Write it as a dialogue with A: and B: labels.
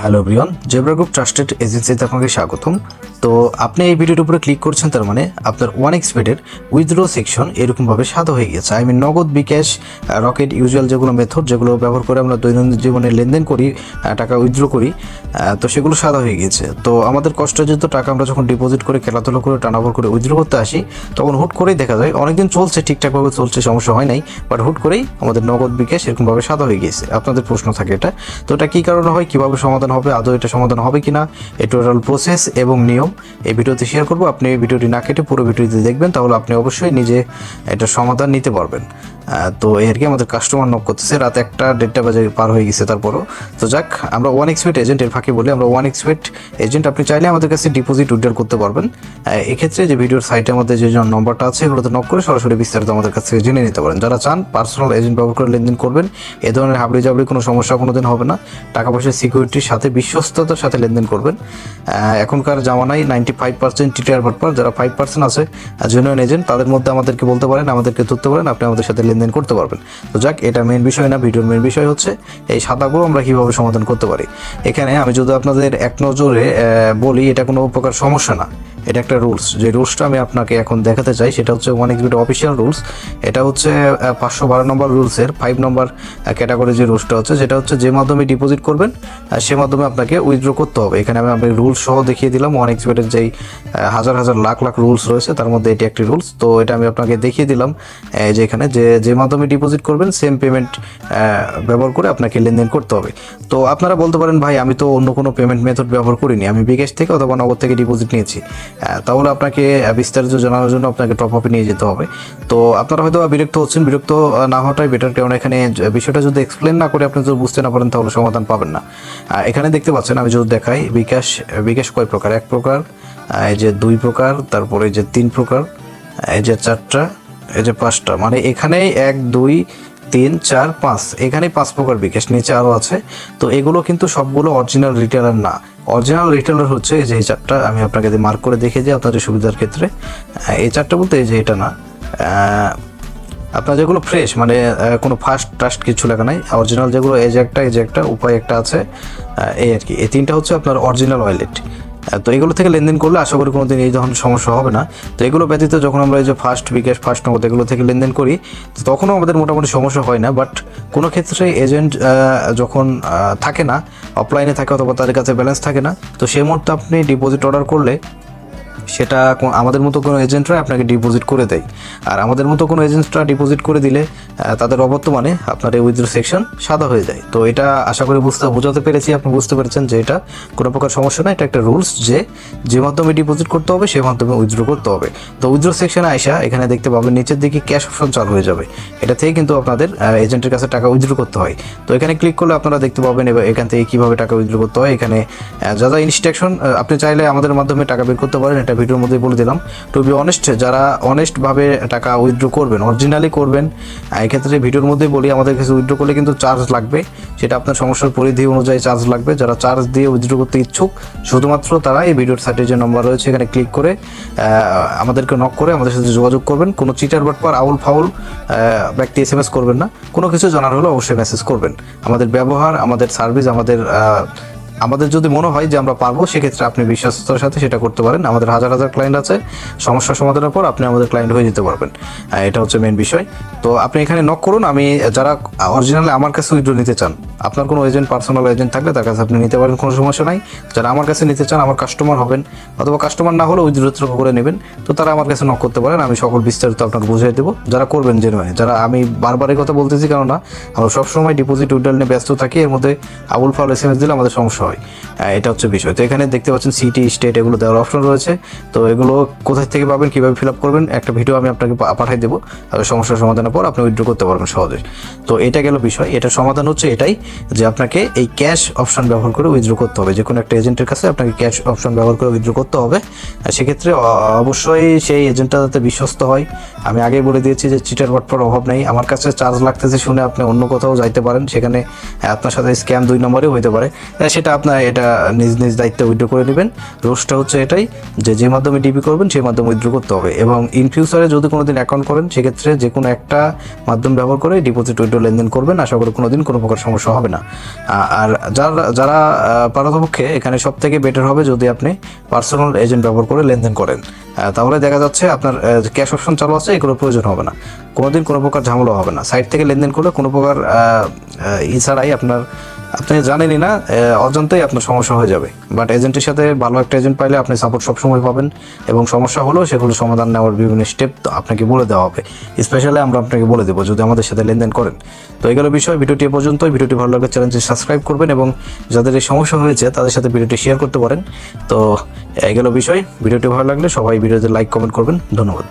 A: Hello ব্রিয়ন zebra group trusted এজেন্সিতে আপনাকে স্বাগতম। তো আপনি এই ভিডিওর উপরে ক্লিক করছেন, তার মানে আপনার ওয়ান এক্সপেডের উইথড্র সেকশন এরকমভাবে সাদা হয়ে গেছে I mean Nagad, bKash Rocket usual যেগুলো মেথড যেগুলো ব্যবহার করে আমরা দৈনন্দিন জীবনে লেনদেন করি টাকা উইথড্র করি তো সেগুলো সাদা হয়ে গেছে তো আমাদের কষ্টার্জিত টাকা আমরা যখন ডিপোজিট করে খেলাধুলো করে, টানাভর করে উইথড্র করতে আসি, তখন হুট করেই দেখা যায় অনেকদিন চলছে, ঠিকঠাকভাবে চলছে, সমস্যা হয় নাই বাট হুট করেই আমাদের নগদ, বিকাশ এরকমভাবে সাদা হয়ে গেছে আপনাদের প্রশ্ন থাকে এটা। তো এটা কী কারণে হয়, কীভাবে সমাধান হবে, আদৌ এটা সমাধান হবে কিনা এই টোটাল প্রসেস এবং নিয়ম। এই ভিডিওতে শেয়ার করব। আপনি এই ভিডিওটি না কেটে পুরো ভিডিওটি দেখবেন, তাহলে আপনি অবশ্যই নিজে এটা সমাধান নিতে পারবেন। তো এর কি আমাদের কাস্টমার নক করতেছে। রাত একটা, দেড়টা বাজে পার হয়ে গেছে তারপরও। তো যাক, আমরা ওয়ান এক্সপেট এজেন্ট এর ফাঁকে বলি, আমরা ওয়ান এক্সপেট এজেন্ট আপনি চাইলে আমাদের কাছে ডিপোজিট উইড্রল করতে পারবেন। এক্ষেত্রে যে ভিডিওর সাইটে আমাদের যে নম্বরটা আছে, এগুলোতে নক করে সরাসরি বিস্তারিত আমাদের কাছ থেকে জেনে নিতে পারেন। যারা চান পার্সোনাল এজেন্ট ব্যবহার করে লেনদেন করবেন। এ ধরনের হাবড়ি জাবড়ি কোনো সমস্যা কোনোদিন হবে না। টাকা পয়সার সিকিউরিটির সাথে বিশ্বস্ততার সাথে লেনদেন করবেন। এখনকার জামানায় নাইনটি ফাইভ পার্সেন্ট টিটিআর যারা ফাইভ পার্সেন্ট আছে জেনুইন এজেন্ট তাদের মধ্যে আমাদেরকে বলতে পারেন, আমাদেরকে ধরতে পারেন। আপনি আমাদের সাথে লেনদেন করতে পারবেন। তো যাক, এটা মেন বিষয় না, ভিডিওর মেন বিষয় হচ্ছে এই সাদাগুলো আমরা কীভাবে সমাধান করতে পারি। এখানে আমি যদি আপনাদের এক নজরে বলি, এটা কোনো প্রকার সমস্যা না। এটা একটা রুলস যে রুলসটা আমি আপনাকে এখন দেখাতে চাই, সেটা হচ্ছে ওয়ান এক্সবিট অফিসিয়াল রুলস এটা হচ্ছে পাঁচশো বারো নম্বর রুলসের ফাইভ নম্বর ক্যাটাগরি যে রুলসটা হচ্ছে যেটা হচ্ছে যে মাধ্যমে ডিপোজিট করবেন সে মাধ্যমে আপনাকে উইথড্র করতে হবে। এখানে আমি আপনাকে রুলস সহ দেখিয়ে দিলাম ওয়ান এক্সবিটের যেই হাজার হাজার লাখ লাখ রুলস রয়েছে, তার মধ্যে এটি একটি রুলস তো এটা আমি আপনাকে দেখিয়ে দিলাম যে এখানে যে যে মাধ্যমে ডিপোজিট করবেন সেম পেমেন্ট ব্যবহার করে আপনাকে লেনদেন করতে হবে। তো আপনারা বলতে পারেন, ভাই, আমি তো অন্য কোনো পেমেন্ট মেথড ব্যবহার করিনি। আমি বিকাশ থেকে অথবা নগদ থেকে ডিপোজিট নিয়েছি। তাহলে আপনাকে বিস্তারিত জানানোর জন্য আপনাকে টপ আপে নিয়ে যেতে হবে। তো আপনারা হয়তো বিরক্ত হচ্ছেন। বিরক্ত না হওয়াটাই বেটার কারণ এখানে বিষয়টা যদি এক্সপ্লেন না করে আপনি যদি বুঝতে না পারেন, তাহলে সমাধান পাবেন না। এখানে দেখতে পাচ্ছেন, আমি যদি দেখাই, বিকাশ বিকাশ কয় প্রকার? এক প্রকার এই যে দুই প্রকার, তারপরে যে তিন প্রকার এই যে চারটা এই যে পাঁচটা মানে এখানে এক, দুই, তিন, চার, পাঁচ এখানে পাঁচ প্রকার বিকাশ, নিচে আরও আছে। তো এগুলো কিন্তু সবগুলো অরিজিনাল রিটেলার না। অরিজিনাল রিটেলার হচ্ছে যে এই চারটা আমি আপনাকে মার্ক করে দেখে দিই আপনাদের সুবিধার ক্ষেত্রে। এই চারটা বলতে এই যে এটা না। আপনার যেগুলো ফ্রেশ মানে কোনো ফার্স্ট টাস্ট কিছু লেখা নাই। অরিজিনাল যেগুলো, এই যে একটা, এই যে একটা, উপায় একটা আছে। এই আর কি। এই তিনটা হচ্ছে আপনার অরিজিনাল ওয়ালেট তো এগুলো থেকে লেনদেন করলে আশা করি কোনো দিন এই ধরনের সমস্যা হবে না। তো এগুলো ব্যতীত যখন আমরা এই যে ফার্স্ট বিকাশ ফার্স্ট নগদ এগুলো থেকে লেনদেন করি, তো তখনও আমাদের মোটামুটি সমস্যা হয় না। বাট কোনো ক্ষেত্রে এজেন্ট যখন থাকে না অফলাইনে থাকে অথবা তাদের কাছে ব্যালেন্স থাকে না, তো সেই মুহূর্তে আপনি ডিপোজিট অর্ডার করলে সেটা আমাদের মতো কোনো এজেন্টরা আপনাকে ডিপোজিট করে দেয়। আর আমাদের মতো কোনো এজেন্টরা ডিপোজিট করে দিলে তাদের অবর্তমানে আপনার এই উইথড্র সেকশন সাদা হয়ে যায়। তো এটা আশা করি বুঝতে বোঝাতে পেরেছি, আপনি বুঝতে পেরেছেন যে এটা কোনো প্রকার সমস্যা না, এটা একটা রুলস যে যে মাধ্যমে ডিপোজিট করতে হবে সেই মাধ্যমে উইথড্র করতে হবে। তো উইথড্র সেকশনে আসা এখানে দেখতে পাবেন নিচের দিকে ক্যাশ অপশন চালু হয়ে যাবে। এটা থেকে কিন্তু আপনাদের এজেন্টের কাছে টাকা উইথড্র করতে হয়। তো এখানে ক্লিক করলে আপনারা দেখতে পাবেন এবার এখান থেকে কীভাবে টাকা উইথড্র করতে হয়। এখানে যা যা ইনস্ট্রাকশন আপনি চাইলে আমাদের মাধ্যমে টাকা বের করতে পারেন। এটা ভিডিওর মধ্যে বলে দিলাম। টু বি অনেস্ট যারা অনেস্টভাবে টাকা উইথড্র করবেন অরিজিনালি করবেন, এক্ষেত্রে ভিডিওর মধ্যে বলি, আমাদের কাছে উইথড্র করলে কিন্তু চার্জ লাগবে। সেটা আপনার সমস্যার পরিধি অনুযায়ী চার্জ লাগবে। যারা চার্জ দিয়ে উইথড্র করতে ইচ্ছুক, শুধুমাত্র তারা এই ভিডিওর সাইটে যে নম্বর রয়েছে, এখানে ক্লিক করে আমাদেরকে নক করে আমাদের সাথে যোগাযোগ করবেন। কোনো চিটার বাটপার, আউল ফাউল ব্যক্তি এস এম এস করবেন না। কোনো কিছু জানার হলে অবশ্যই মেসেজ করবেন। আমাদের ব্যবহার, আমাদের সার্ভিস আমাদের আমাদের যদি মনে হয় যে আমরা পারব, সেক্ষেত্রে আপনি বিশ্বাসতার সাথে সেটা করতে পারেন। আমাদের হাজার হাজার ক্লায়েন্ট আছে। সমস্যা সমাধানের পর আপনি আমাদের ক্লায়েন্ট হয়ে যেতে পারবেন। এটা হচ্ছে মেন বিষয়। তো আপনি এখানে নক করুন। আমি, যারা অরিজিনালি আমার কাছে উইড্রো নিতে চান, আপনার কোনো এজেন্ট পার্সোনাল এজেন্ট থাকলে তার কাছে আপনি নিতে পারেন, কোনো সমস্যা নাই। যারা আমার কাছে নিতে চান, আমার কাস্টমার হবেন, অথবা কাস্টমার না হলে উইড্রো করে নেবেন, তো তারা আমার কাছে নক করতে পারেন। আমি সকল বিস্তারিত আপনাকে বুঝিয়ে দেবো। যারা করবেন জেনুয়ানি যারা আমি বারবার এই কথা বলতেছি, কেননা আমরা সবসময় ডিপোজিট উইড্রল নিয়ে ব্যস্ত থাকি। এর মধ্যে আবুল ফাউল এস এম এস দিলে আমাদের সমস্যা হয়। আহ, এটা হচ্ছে বিষয়। তো এখানে দেখতে পাচ্ছেন সিটি স্টেট এগুলো দেওয়ার অপশন রয়েছে। তো এগুলো কোথায় থেকে পাবেন কীভাবে ফিল আপ করবেন একটা ভিডিও আমি আপনাকে পাঠিয়ে দেবো। সমস্যার সমাধানের পর আপনি উইথড্র করতে পারবেন সহজে। তো এটা গেল বিষয়। এটা সমাধান হচ্ছে এটাই যে আপনাকে এই ক্যাশ অপশন ব্যবহার করে উইথড্র করতে হবে। যে কোনো একটা এজেন্টের কাছে আপনাকে ক্যাশ অপশন ব্যবহার করে উইথড্র করতে হবে। সেক্ষেত্রে অবশ্যই সেই এজেন্টটা যাতে বিশ্বস্ত হয়। আমি আগেই বলে দিয়েছি যে চিটার বাটপার অভাব নেই। আমার কাছে চার্জ লাগতেছে শুনে আপনি অন্য কোথাও যাইতে পারেন। সেখানে আপনার সাথে স্ক্যাম দুই নম্বরেও হতে পারে। সেটা আপনার এটা নিজ নিজ দায়িত্বে উইথড্র করে নেবেন। রোজটা হচ্ছে এটাই যে যে মাধ্যমে ডিপি করবেন সেই মাধ্যমে উইথড্র করতে হবে। এবং ইন ফিউচারে যদি কোনোদিন অ্যাকাউন্ট করেন, সেক্ষেত্রে যে কোনো একটা মাধ্যম ব্যবহার করে ডিপোজিট উইথড্র লেনদেন করবেন। আশা করি কোনোদিন কোনো প্রকার সমস্যা হবে না। আর যারা যারা পারতপক্ষে এখানে সব থেকে বেটার হবে যদি আপনি পার্সোনাল এজেন্ট ব্যবহার করে লেনদেন করেন। তাহলে দেখা যাচ্ছে আপনার ক্যাশ অপশন চালু আছে এগুলো প্রয়োজন হবে না। কোনোদিন কোনো প্রকার ঝামেলা হবে না। সাইট থেকে লেনদেন করলে কোনো প্রকার ই আপনার আপনি জানেনই না অজান্তেই আপনার সমস্যা হয়ে যাবে। বাট এজেন্টের সাথে ভালো একটা এজেন্ট পাইলে আপনি সাপোর্ট সবসময় পাবেন। এবং সমস্যা হলেও সেগুলো সমাধান নেওয়ার বিভিন্ন স্টেপ আপনাকে বলে দেওয়া হবে। স্পেশালি আমরা আপনাকে বলে দেবো যদি আমাদের সাথে লেনদেন করেন। তো এগুলো বিষয়, ভিডিওটি পর্যন্ত ভিডিওটি ভালো লাগলে চ্যানেলটি সাবস্ক্রাইব করবেন এবং যাদের এই সমস্যা হয়েছে তাদের সাথে ভিডিওটি শেয়ার করতে পারেন। তো এগুলো বিষয়, ভিডিওটি ভালো লাগলে সবাই ভিডিওতে লাইক কমেন্ট করবেন। ধন্যবাদ।